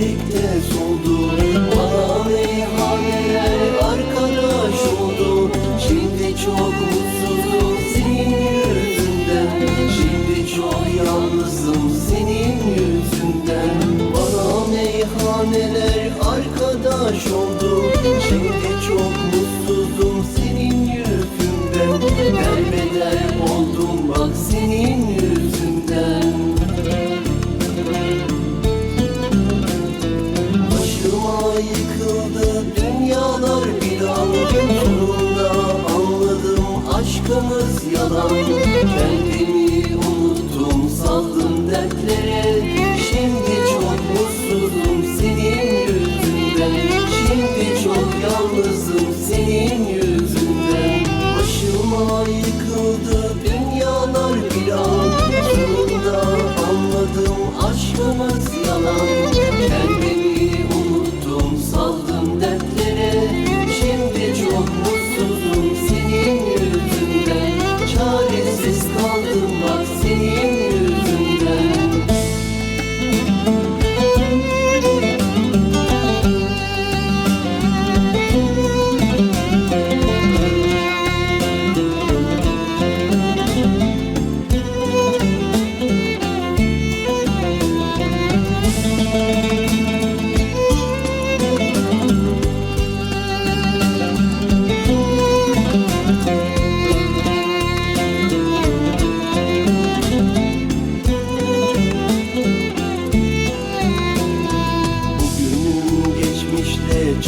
birlikte soldu Bana meyhaneler arkadaş oldu. Şimdi çok mutsuzum senin yüzünden. Şimdi çok yalnızım senin yüzünden. Bana meyhaneler arkadaş oldu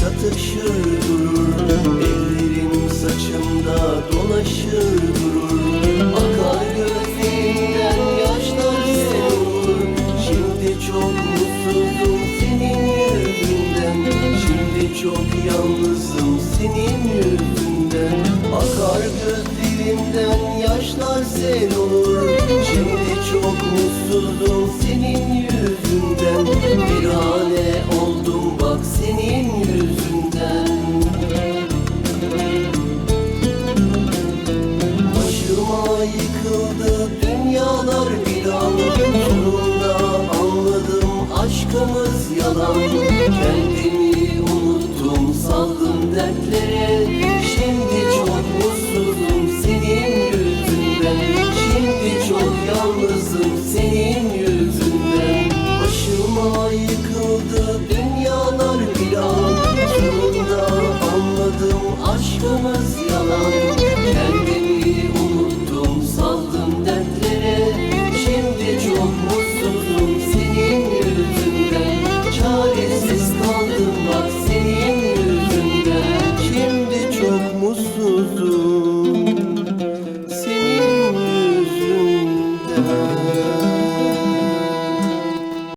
çatışır durur. Ellerim saçımda dolaşır durur. Akar gözlerimden yaşlar sel olur Şimdi çok mutsuzum senin yüzünden. Şimdi çok yalnızım senin yüzünden. Akar gözlerimden yaşlar sel olur Şimdi çok mutsuzum senin yüzünden. Bir hale oldum bak yıkıldı dünyalar bir an Sonunda anladım aşkımız yalan. Kendimi unuttum saldım dertleri